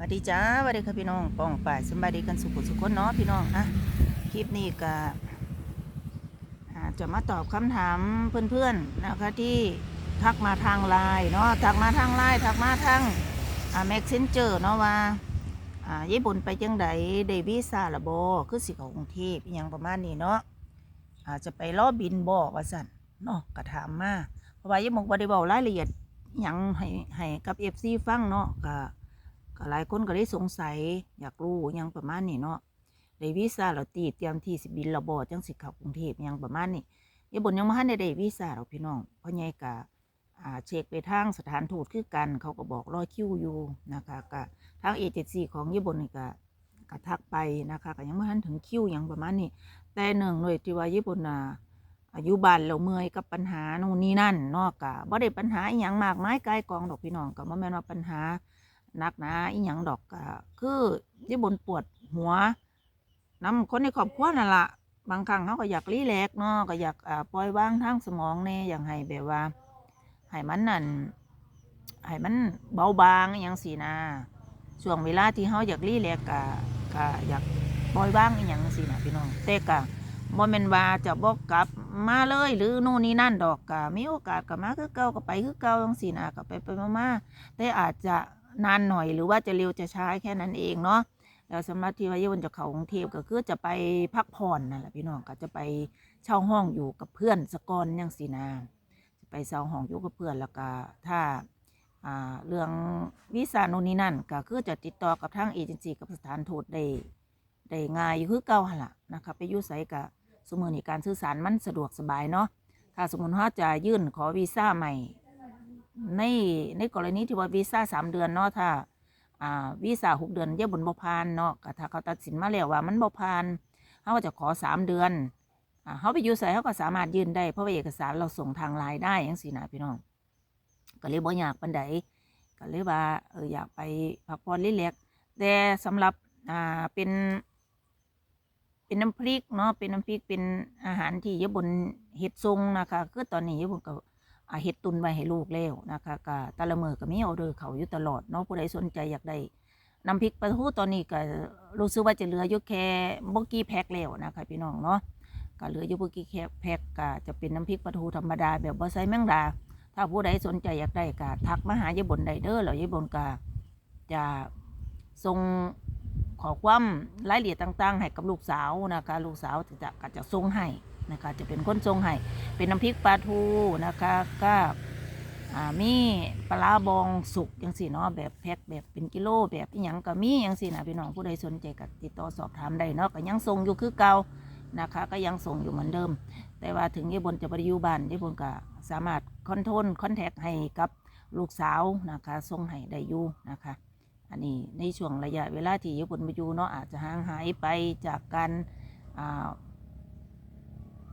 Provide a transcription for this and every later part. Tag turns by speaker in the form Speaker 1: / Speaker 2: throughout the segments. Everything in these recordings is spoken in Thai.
Speaker 1: สวัสดีจ้าสวัสดีค่ะพี่น้องป้องป่ายสบายดีกันสุขสุขคนเนาะพี่น้องอะคลิปนี้ก็จะมาตอบคำถามเพื่อนๆนะคะที่ทักมาทางไลน์เนาะทักมาทางไลน์ทักมาทางแม็กเซนเจอร์เนาะว่าญี่ปุ่นไปจังไดเดวีซาละโบคือสิเขากรุงเทพอหยังประมาณนี้เนาะอาจจะไปล้อบินบอกว่าสั่นเนาะก็ถามมาเพราะว่าญี่ปุ่นบ่ได้บอกรายละเอียดยังให้ให้กับเอฟซีฟังเนาะก็ ก็หลายคนก็ได้สงสัยอยากรู้ยังประมาณนี้เนาะได้วีซ่าเราตีเตรียมที่สิบินเราบอจังสิเข้ากรุงเทพยังประมาณนี้ยายบนยังมาทันได้ได้วีซ่าเราพี่น้องเพราะไงกะเช็คไปทางสถานทูตคือกัน เขาก็บอกรอคิวอยู่นะคะก็ทางเอเจนซี่ของยายบนนี่ก็ก็ทักไปนะคะก็ยังไม่ทันถึงคิวยังประมาณนี้แต่หนึ่งเลยที่ว่ายายบนน่ะอายุบานเราเมื่อยกับปัญหาโน่นนี่นั่นนาะกะบ่ได้ปัญหาอหยังมากมายกายกองดอกพี่น้องก็บ่แม่นว่าปัญหา นักนาอีหยังดอกก็คือยี่บนปวดหัวน้ำคนในครอบครัวนั่นละบางครั้งเขาก็อยากรีแลกซ์เนาะก็อยากปล่อยวางทางสมองแน่อย่างให้แบบว่าให้มันนั่นให้มันเบาบางอย่างสีนะช่วงเวลาที่เขาอยากรีแลกซ์ก็ก็อยากปล่อยวางอย่างสีนะพี่น้องแต่ก็บ่แม่นว่าจะบอกกลับมาเลยหรือโน่นนี่นั่นดอกก็มีโอกาสก็มาคือเก่าก็ไปคือเก่าจังสีนะก็ไปไปมาแต่อาจจะ นานหน่อยหรือว่าจะเร็วจะช้าแค่นั้นเองเนาะแล้วสำหรับที่ว่าเยาวันจะเข้ากรุงเทพก็คือจะไปพักผ่อนนั่นแหละพี่น้องก็จะไปเช่าห้องอยู่กับเพื่อนสกอนยังสีนาจะไปเช่าห้องอยู่กับเพื่อนแล้วก็ถ้าเรื่องวีซ่าโน่นนี่นั่นก็คือจะติดต่อกับทางเอเจนซี่กับสถานทูตได้ได้ง่ายอยู่คือเก่าหละนะคะไปยู่ไสกับสมือนี้การสื่อสารมันสะดวกสบายเนาะถ้าสมมติว่าจะยื่นขอวีซ่าใหม่ ในในกรณีที่ว่าวีซ่าสามเดือนเนาะถ้าอ่าวีซ่าหกเดือนเยี่ยบนบ่พานเนาะก็ถ้าเขาตัดสินมาแล้วว่ามันบ่พานเขาก็จะขอสามเดือนอ่าเขาไปอยู่ใส่เขาก็สามารถยื่นได้เพราะว่าเอกสารเราส่งทางไลน์ได้ยังสินะพี่น้องก็เลยบ่อยากปันใดก็เลยว่าเอออยากไปพักผ่อนรีแลกแต่สำหรับอ่าเป็นเป็นน้ำพริกเนาะเป็นน้ำพริกเป็นอาหารที่เยอะบนเห็ดทรงนะคะคือตอนนี้เยอะบนก็อ่า เฮ็ดตุนไว้ให้ลูกแล้วนะคะก็ต่ละเมอก็มีออเดอร์เขาอยู่ตลอดเนาะผู้ใดสนใจอยากได้น้ำพริกปลาทูตอนนี้ก็รู้สึกว่าจะเหลืออยู่แค่บ่กี่แพ็คแล้วนะคะพี่น้องเนาะก็เหลืออยู่บ่กี่แค่แพ็คก็จะเป็นน้ำพริกปลาทูธรรมดาแบบบ่ใส่แมงดา ถ้าผู้ใดสนใจอยากได้ก็ทักมาหายายบนไดเด้อแล้วยายบนก็จะส่งขอความรายละเอียดต่าง ๆ ให้กับลูกสาวนะคะลูกสาวจะก็จะส่งให้ นะคะ จะเป็นคนส่งให้เป็นน้ำพริกปลาทูนะคะก็มีปลาร้าบองสุกยังสิเนาะแบบแพ็คแบบเป็นกิโลแบบอหยังก็มียังสินะพี่น้องผู้ใดสนใจก็ติดต่อสอบถามได้เนาะก็ยังส่งอยู่คือเก่านะคะ ก็ยังส่งอยู่เหมือนเดิม แต่ว่าถึงยี่บนจะบริยูบ้านยี่บนก็สามารถคอนโทรลคอนแทคให้กับลูกสาวนะคะส่งให้ได้อยู่นะคะ อันนี้ในช่วงระยะเวลาที่ยี่บนมาอยู่เนาะอาจจะห่างหายไปจากการอ่า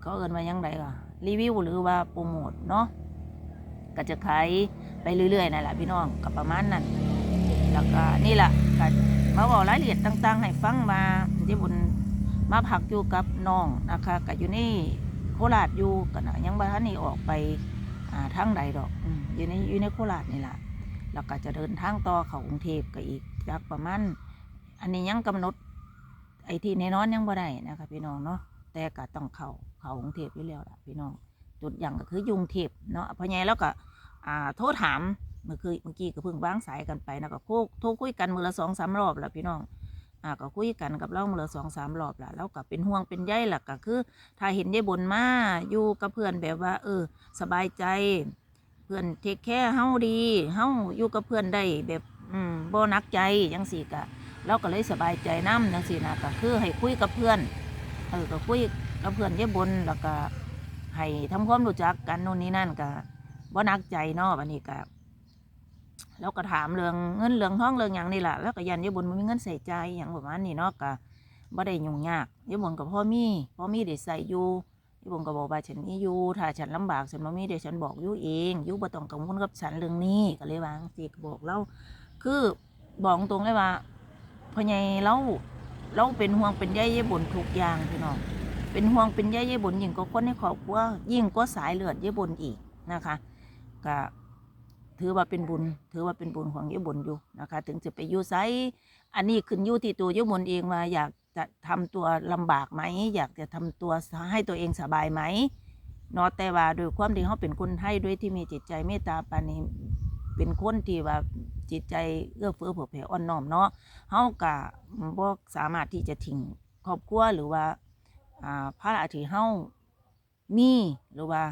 Speaker 1: เขาเอินมายังไงล่ะรีวิวหรือว่าโปรโมทเนาะก็จะขายไปเรื่อยๆนั่นแหละพี่น้องกับประมาณนั้นแล้วก็นี่แหละก็มาบอกรายละเอียดต่างๆ ให้ฟังมาที่บุญมาพักอยู่กับน้องนะคะก็อยู่ในโคราชอยู่กันนะยังบ้านนี่ออกไปทางใดดอกอยู่ในอยู่ในโคราชนี่แหละแล้วก็จะเดินทางต่อเขากรุงเทพก็อีกจากประมาณอันนี้ยังกำหนดไอ้ที่แน่นอนยังบ่ได้นะคะพี่น้องเนาะแต่ก็ต้องเข้า เขากรุงเทพอยู่แล้วล่ะพี่น้องจุดอย่างก็คือยุงเทพเนาะเพราะไงแล้วก็อ่าโทรถามเมื่อคือเมื่อกี้ก็เพิ่งวางสายกันไปนะก็โทรคุยกันมือละสองสามรอบแล้วพี่น้องอ่าก็คุยกันกับเรามือละสองสามรอบแล้วแล้วก็เป็นห่วงเป็นใยหล่ะก็คือถ้าเห็นยายบนมาอยู่กับเพื่อนแบบว่า เออ สบายใจ เพื่อนเทคแค่เฮาดีเฮาอยู่กับเพื่อนได้แบบอืมบ่นักใจจังสี่กะเราก็เลยสบายใจน้ำจังสี่นะก็คือให้คุยกับเพื่อนเออก็คุย กับเพื่อนเยอะบนแล้วก็ให้ทำความรู้จักกันโน่นนี่นั่นก็บ่นักใจเนาะวันนี้ก็แล้วก็ถามเรื่องเงินเรื่องท้องเรื่องอย่างนี่แหละแล้วก็ยันเยอะบนมันมีเงินใส่ใจอย่างประมาณนี้เนาะก็บ่ได้ยุ่งยากเยอะบนกับพ่อมี่พ่อมี่ได้ใส่อยู่เยอะบนก็บอกว่าฉันมีอยู่ถ้าฉันลำบากฉันบ่มีเดี๋ยวฉันบอกอยู่เองอยู่บ่ต้องกังวลกับฉันเรื่องนี้ก็เลยวาจังสิก็บอกเราคือบอกตรงเลยว่าพ่อใหญ่เราเราเป็นห่วงเป็นใยเย่บนทุกอย่างพี่น้อง เป็นห่วงเป็นใยเย่บนยิ่งกว่าคนในครอบครัวยิ่งกว่าสายเลือดเย่บนอีกนะคะก็ถือว่าเป็นบุญ ถือว่าเป็นบุญของยาบุญอยู่นะคะ ถึงจะไปอยู่ไซอันนี้ขึ้นอยู่ที่ตัวยาบุญเองว่าอยากจะทำตัวลำบากไหมอยากจะทำตัวให้ตัวเองสบายไหมเนาะแต่ว่าโดยความที่เขาเป็นคนไทยด้วยที่มีจิตใจเมตตาปานีเป็นคนที่ว่าจิตใจเอื้อเฟื้อเผื่อแผ่อ่อนน้อมเนาะเขากะบ่สามารถที่จะทิ้งครอบครัวหรือว่า อ่าภาระที่เฮามีหรือว่า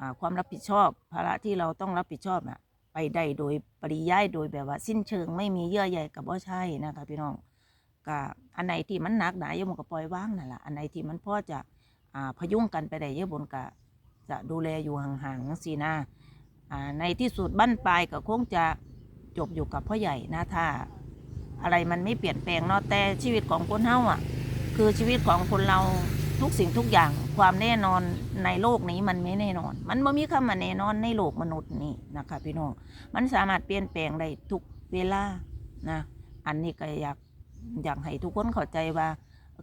Speaker 1: อ่าความรับผิดชอบ ภาระที่เราต้องรับผิดชอบน่ะไปได้โดยปริยายโดยแบบว่า สิ้นเชิงไม่มีเยื่อใยกับว่าใช่นะคะพี่น้องก็อันไหนที่มันหนักหนาโยมก็ปล่อยว่างนั่นแหละอันไหนที่มันพอจะอ่าพยุงกันไปได้เยอะบนก็จะดูแลอยู่ห่างๆสีนาอ่าในที่สุดบั้นปลายก็คงจะจบอยู่กับพ่อใหญ่นะถ้าอะไรมันไม่เปลี่ยนแปลงเนาะแต่ชีวิตของคนเฮาอะ คือชีวิตของคนเราทุกสิ่งทุกอย่างความแน่นอนในโลกนี้มันไม่แน่นอน มันไม่มีคำว่าแน่นอนในโลกมนุษย์นี่นะคะพี่น้องมันสามารถเปลี่ยนแปลงได้ทุกเวลานะอันนี้ก็อยากอยากให้ทุกคนเข้าใจว่า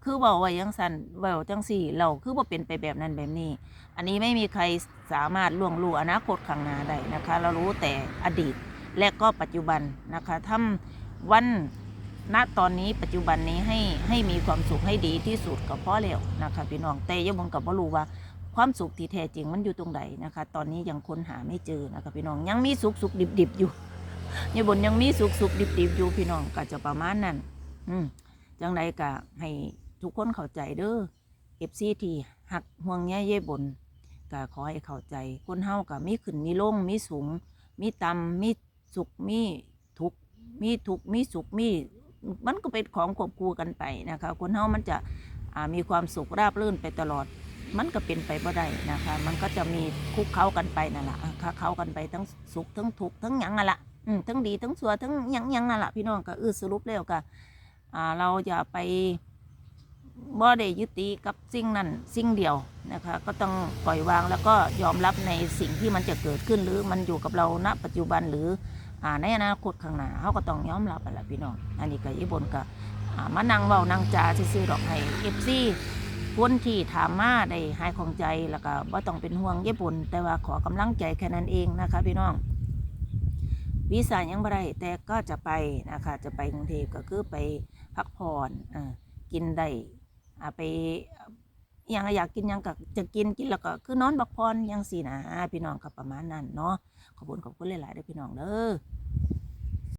Speaker 1: คือเว่ายังสันว่าจังสี่ เราคือว่าเป็นไปแบบนั้นแบบนี้ อันนี้ไม่มีใครสามารถล่วงรู้อนาคตข้างหน้าได้นะคะ เรารู้แต่อดีตและก็ปัจจุบันนะคะทำวัน ณตอนนี้ปัจจุบันนี้ให้ให้มีความสุขให้ดีที่สุดก็พอแล้วนะคะพี่น้องแต่ยังมองกับว่ารู้ว่าความสุขที่แท้จริงมันอยู่ตรงไหนนะคะ ตอนนี้ยังค้นหาไม่เจอนะคะพี่น้องยังมีสุขสุขดิบดิบอยู่ยังบนยังมีสุขสุขดิบดิบอยู่พี่น้องก็จะประมาณนั้น อืมจังไรก็ให้ทุกคนเข้าใจเด้อเอฟซีที่หักห่วงแย่เย่บนก็ขอให้เข้าใจคนเฮาก็มีขึ้นมีลงมีสูง มีต่ำมีสุขมีทุกมีทุกมีสุขมี มันก็เป็นของควบคู่กันไปนะคะ คนเฮามันจะมีความสุขราบรื่นไปตลอด มันก็เป็นไปบ่ได้นะคะ มันก็จะมีคุกเข้ากันไปนั่นแหละอะคุกเข้ากันไปทั้งสุขทั้งทุกข์ทั้งหยังนั่นแหละทั้งดีทั้งชั่วทั้งหยังหยังนั่นแหละพี่น้องก็เออสรุปแล้วก็เราอย่าไปบ่ได้ยึดติกับสิ่งนั้นสิ่งเดียวนะคะ ก็ต้องปล่อยวางแล้วก็ยอมรับในสิ่งที่มันจะเกิดขึ้นหรือมันอยู่กับเราณปัจจุบันหรือ อ่าในอนาคตข้างหน้าเขาก็ต้องยอมรับไปแหละพี่น้องอันนี้ก็ญี่ปุ่นก็อ่ามานั่งเว้านั่งจาซื่อๆดอกให้เอฟซีคนที่ถามมาได้หายของใจแล้วก็บ่ต้องเป็นห่วงญี่ปุ่น แต่ว่าขอกำลังใจแค่นั้นเองนะคะพี่น้องวีซ่ายังบ่ได้แต่ก็จะไปนะคะจะไปกรุงเทพก็คือไปพักผ่อนอ่ากินได้อ่าไป ยังอยากกินยังก็จะกินกินแล้วก็คือนอนบักพรอยังสีนะพี่น้องก็ประมาณนั้นเนาะขอบคุณขอบคุณหลายๆเด้อพี่น้องเด้อ